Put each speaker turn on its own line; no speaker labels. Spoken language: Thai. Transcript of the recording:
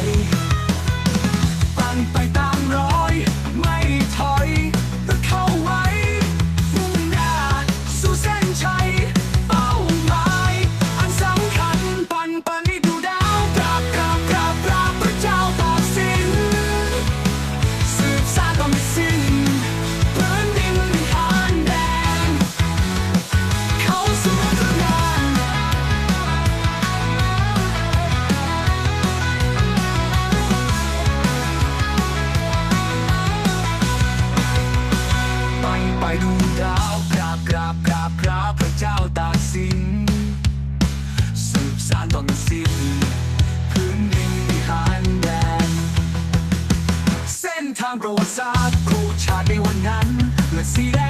body ไปดูดาวกราบกราบกราบกราบพระเจ้าตาสินสืบสานตอนสิ้นพื้นดินวิหารแดนเส้นทางประวัติศาสตร์ครูชาติในวันนั้นเลือดสีแดง